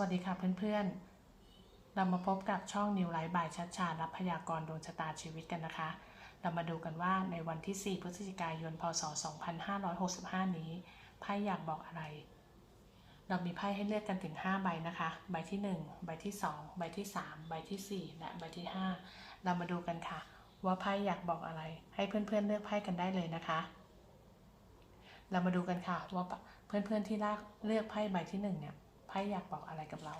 วัสดีค่ะเพื่อนๆ เรามาพบกับช่องนิวไลฟ์บายชัดชารับพยากรณ์ดวงชะตาชีวิตกันนะคะ เรามาดูกันว่าในวันที่ 4 พฤศจิกายน พศ 2565 นี้ไพ่อยากบอกอะไร เรามีไพ่ให้เลือกกันถึง 5 ใบนะคะ ใบที่ 1 ใบที่ 2 ใบที่ 3 ใบที่ 4 และใบที่ 5 เรามาดูกันค่ะ ว่าไพ่อยากบอกอะไร ให้เพื่อนๆ เลือกไพ่กันได้เลยนะคะ เรามาดูกันค่ะว่าเพื่อนๆที่เลือกไพ่ใบที่หนึ่งเนี่ย พ่อยากบอกอะไรกับเรา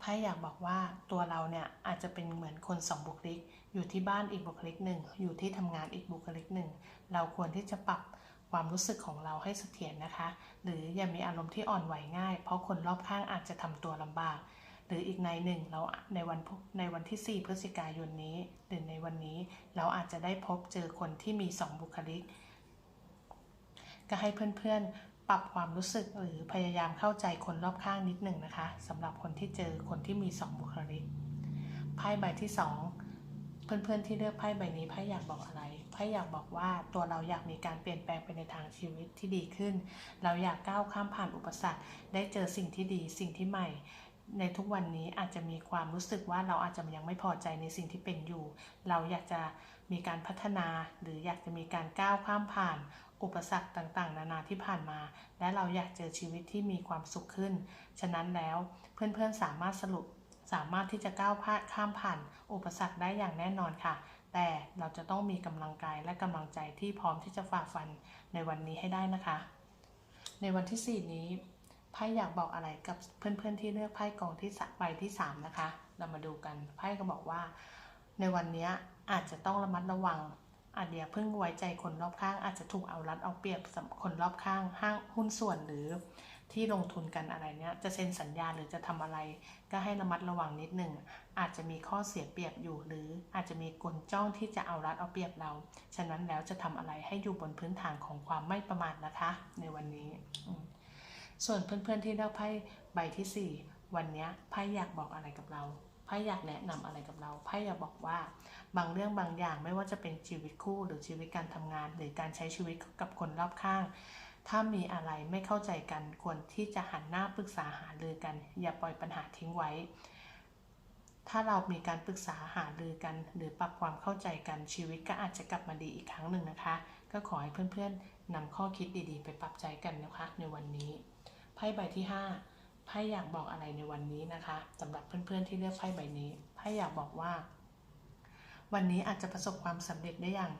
ไพ่อยากบอกว่าตัวเราเนี่ยอาจจะเป็นเหมือนคนสองบุคลิก อยู่ที่บ้านอีกบุคลิกหนึ่ง อยู่ที่ทำงานอีกบุคลิกหนึ่ง เราควรที่จะปรับความรู้สึกของเราให้เสถียรนะคะ หรืออย่ามีอารมณ์ที่อ่อนไหวง่าย เพราะคนรอบข้างอาจจะทำตัวลำบาก หรืออีกในหนึ่งเราในวันในวันที่ 4 พฤศจิกายนนี้ หรือในวันนี้เราอาจจะได้พบเจอคนที่มีสองบุคลิก ก็ให้เพื่อนๆ ปรับความรู้สึกหรือพยายามเข้าใจคนรอบข้างนิดหนึ่งนะคะสำหรับคนที่เจอคนที่มีสองบุคลิกไพ่ใบที่สองเพื่อนๆที่เลือกไพ่ใบนี้ไพ่อยากบอกอะไรไพ่อยากบอกว่าตัวเราอยากมีการเปลี่ยนแปลงไปในทางชีวิตที่ดีขึ้น เราอยากก้าวข้ามผ่านอุปสรรค ได้เจอสิ่งที่ดีสิ่งที่ใหม่ในทุกวันนี้อาจจะมีความรู้สึกว่าเราอาจจะยังไม่พอใจในสิ่งที่เป็นอยู่ เราอยากจะมีการพัฒนาหรืออยากจะมีการก้าวข้ามผ่าน อุปสรรคต่างๆ นานาที่ผ่านมา และเราอยากเจอชีวิตที่มีความสุขขึ้น ฉะนั้นแล้วเพื่อนๆสามารถสรุปสามารถที่จะก้าวข้ามผ่าน อุปสรรคได้อย่างแน่นอนค่ะ แต่เราจะต้องมีกำลังกายและกำลังใจที่พร้อมที่จะฝ่าฟันในวันนี้ให้ได้นะคะ ในวันที่ 4 นี้ไพ่อยากบอกอะไรกับเพื่อนๆที่เลือกไพ่กองที่ใบที่ 3 นะคะ เรามาดูกันไพ่ก็บอกว่า ในวันนี้อาจจะต้องระมัดระวัง อาจอย่าเพิ่งไว้ใจคนรอบข้างอาจจะถูกเอารัดเอาเปรียบคนรอบข้างห้างหุ้นส่วนหรือที่ลงทุนกันอะไรเนี้ยจะเซ็นสัญญาหรือจะทำอะไร ก็ให้ระมัดระวังนิดหนึ่งอาจจะมีข้อเสียเปรียบอยู่ หรืออาจจะมีกลจ้องที่จะเอารัดเอาเปรียบเรา ฉะนั้นแล้วจะทำอะไรให้อยู่บนพื้นฐานของความไม่ประมาทนะคะ ในวันนี้ ส่วนเพื่อนๆที่เลือกไพ่ใบที่ 4 วันนี้ไพ่อยากบอกอะไรกับเรา พ่อยากแนะนำอะไรกับเราไพ่อยากบอกว่า บางเรื่องบางอย่างไม่ว่าจะเป็นชีวิตคู่หรือชีวิตการทำงาน หรือการใช้ชีวิตกับคนรอบข้าง ถ้ามีอะไรไม่เข้าใจกันควรที่จะหันหน้าปรึกษาหารือกัน อย่าปล่อยปัญหาทิ้งไว้ ถ้าเรามีการปรึกษาหารือกัน หรือปรับความเข้าใจกันชีวิตก็อาจจะกลับมาดีอีกครั้งหนึ่งนะคะ ก็ขอให้เพื่อนๆนำข้อคิดดีๆ ไปปรับใจกันนะคะ ในวันนี้ไพ่ใบที่ 5 ไพ่อยากบอกอะไรในวันนี้นะคะสำหรับเพื่อนๆที่เลือกไพ่ใบนี้ไพ่อยากบอกว่า วันนี้อาจจะประสบความสำเร็จได้อย่าง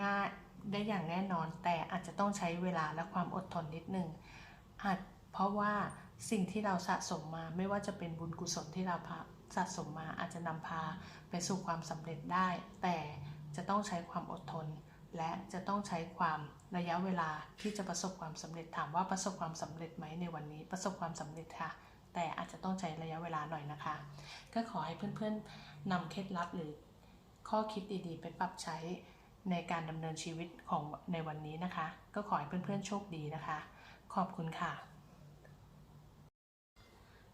ง่ายได้อย่างแน่นอน แต่อาจจะต้องใช้เวลาและความอดทนนิดนึงอาจเพราะว่าสิ่งที่เราสะสมมาไม่ว่าจะเป็นบุญกุศลที่เราสะสมมาอาจจะนำพาไปสู่ความสำเร็จได้ แต่จะต้องใช้ความอดทน และจะต้องใช้ความ ระยะเวลาที่จะประสบความสำเร็จถามว่าประสบความสำเร็จไหมในวันนี้ประสบความสำเร็จค่ะ แต่อาจจะต้องใช้ระยะเวลาหน่อยนะคะ ก็ขอให้เพื่อนๆนำเคล็ดลับหรือข้อคิดดีๆ ไปปรับใช้ในการดำเนินชีวิตของในวันนี้นะคะ ก็ขอให้เพื่อนๆโชคดีนะคะ ขอบคุณค่ะ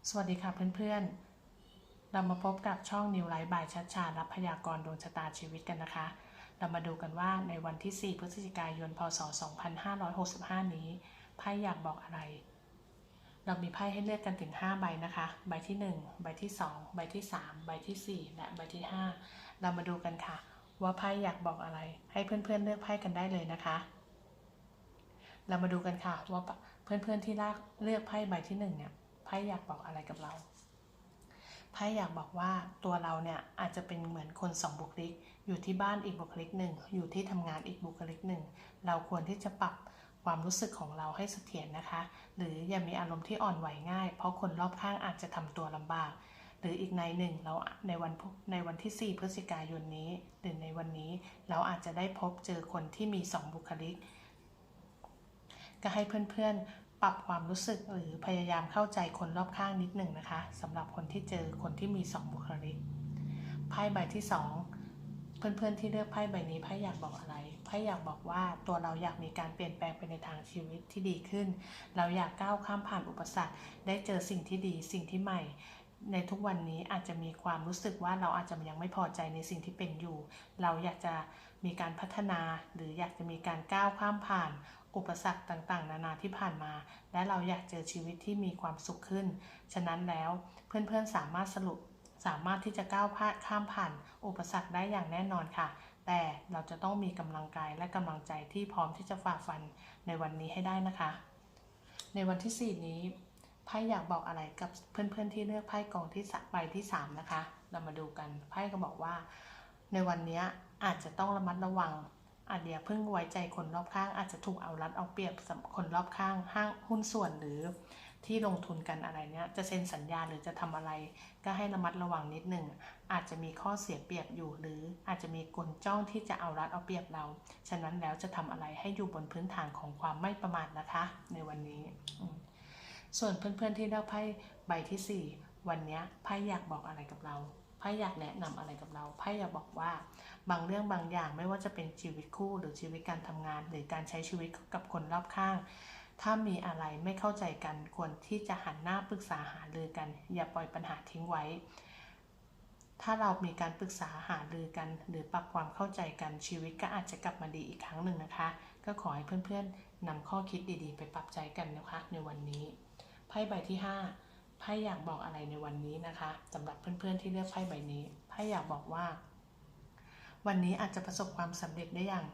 สวัสดีค่ะเพื่อนๆ เรามาพบกับช่องนิวไลฟ์บายชัดชารับพยากรณ์ดวงชะตาชีวิตกันนะคะ เรามาดูกันว่าในวันที่ 4 พฤศจิกายน พศ 2565 นี้ไพ่อยากบอกอะไร เรามีไพ่ให้เลือกกันถึง 5 ใบนะคะ ใบที่ 1 ใบที่ 2 ใบที่ 3 ใบที่ 4 และใบที่ 5 เรามาดูกันค่ะ ว่าไพ่อยากบอกอะไร ให้เพื่อนๆเลือกไพ่กันได้เลยนะคะ เรามาดูกันค่ะว่าเพื่อนๆที่เลือกไพ่ใบที่1เนี่ยไพ่อยากบอกอะไรกับเรา ไพ่อยากบอกว่าตัวเราเนี่ยอาจจะเป็นเหมือนคนสองบุคลิก อยู่ที่บ้านอีกบุคลิกหนึ่ง อยู่ที่ทำงานอีกบุคลิกหนึ่ง เราควรที่จะปรับความรู้สึกของเราให้เสถียรนะคะ หรืออย่ามีอารมณ์ที่อ่อนไหวง่าย เพราะคนรอบข้างอาจจะทำตัวลำบาก หรืออีกในหนึ่งเราในวันในวันที่ 4 พฤศจิกายนนี้ หรือในวันนี้เราอาจจะได้พบเจอคนที่มีสองบุคลิก ก็ให้เพื่อน ปรับความรู้สึกหรือพยายามเข้าใจคนรอบข้างนิดหนึ่งนะคะสำหรับคนที่เจอคนที่มีสองบุคลิกไพ่ใบที่ 2 เพื่อนๆที่เลือกไพ่ใบนี้ไพ่อยากบอกอะไรไพ่อยากบอกว่าตัวเราอยากมีการเปลี่ยนแปลงไปในทางชีวิตที่ดีขึ้น เราอยากก้าวข้ามผ่านอุปสรรค ได้เจอสิ่งที่ดีสิ่งที่ใหม่ ในทุกวันนี้อาจจะมีความรู้สึกว่าเราอาจจะยังไม่พอใจในสิ่งที่เป็นอยู่ เราอยากจะมีการพัฒนา หรืออยากจะมีการก้าวข้ามผ่าน อุปสรรคต่างๆ นานาที่ผ่านมา และเราอยากเจอชีวิตที่มีความสุขขึ้น ฉะนั้นแล้วเพื่อนๆสามารถสรุปสามารถที่จะก้าวพาข้ามผ่าน อุปสรรคได้อย่างแน่นอนค่ะ แต่เราจะต้องมีกำลังกายและกำลังใจที่พร้อมที่จะฝ่าฟันในวันนี้ให้ได้นะคะ ในวันที่ 4 นี้ ไพ่อยากบอกอะไรกับเพื่อนๆที่เลือกไพ่กองที่สใบที่3นะคะ เรามาดูกันไพ่ก็บอกว่า ในวันนี้อาจจะต้องระมัดระวังอาจอย่าเพิ่งไว้ใจคนรอบข้าง อาจจะถูกเอารัดเอาเปรียบคนรอบข้างห้างหุ้นส่วนหรือที่ลงทุนกันอะไรเนี้ยจะเซ็นสัญญาหรือจะทำอะไร ก็ให้ระมัดระวังนิดหนึ่งอาจจะมีข้อเสียเปรียบอยู่ หรืออาจจะมีกลจ้องที่จะเอารัดเอาเปรียบเรา ฉะนั้นแล้วจะทำอะไรให้อยู่บนพื้นฐานของความไม่ประมาทนะคะ ในวันนี้อื ส่วนเพื่อนๆที่เลือกไพ่ใบที่ 4 วันนี้ไพ่อยากบอกอะไรกับเราไพ่อยากแนะนำอะไรกับเราไพ่อยากบอกว่า บางเรื่องบางอย่างไม่ว่าจะเป็นชีวิตคู่ หรือชีวิตการทำงาน หรือการใช้ชีวิตกับคนรอบข้าง ถ้ามีอะไรไม่เข้าใจกันควรที่จะหันหน้าปรึกษาหารือกัน อย่าปล่อยปัญหาทิ้งไว้ ถ้าเรามีการปรึกษาหารือกัน หรือปรับความเข้าใจกันชีวิตก็อาจจะกลับมาดีอีกครั้งหนึ่งนะคะ ก็ขอให้เพื่อนๆนำข้อคิดดีๆ ไปปรับใจกันนะคะในวันนี้ พ่ใบที่ 5ไพ่อยากบอกอะไรในวันนี้นะคะสำหรับเพื่อนๆที่เลือกไพ่ใบนี้ไพ่อยากบอกว่า วันนี้อาจจะประสบความสำเร็จได้อย่าง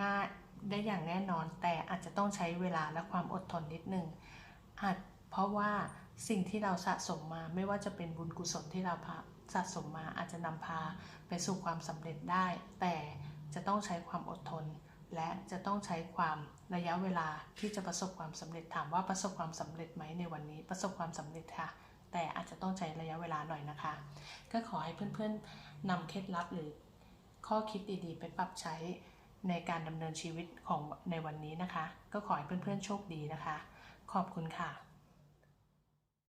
ง่ายได้อย่างแน่นอน แต่อาจจะต้องใช้เวลาและความอดทนนิดนึงอาจเพราะว่าสิ่งที่เราสะสมมาไม่ว่าจะเป็นบุญกุศลที่เราสะสมมาอาจจะนำพาไปสู่ความสำเร็จได้ แต่จะต้องใช้ความอดทน และจะต้องใช้ความระยะเวลาที่จะประสบความสำเร็จถามว่าประสบความสำเร็จไหมในวันนี้ประสบความสำเร็จค่ะ แต่อาจจะต้องใช้ระยะเวลาหน่อยนะคะ ก็ขอให้เพื่อนๆนำเคล็ดลับหรือข้อคิดดีๆ ไปปรับใช้ในการดำเนินชีวิตของในวันนี้นะคะ ก็ขอให้เพื่อนๆโชคดีนะคะ ขอบคุณค่ะ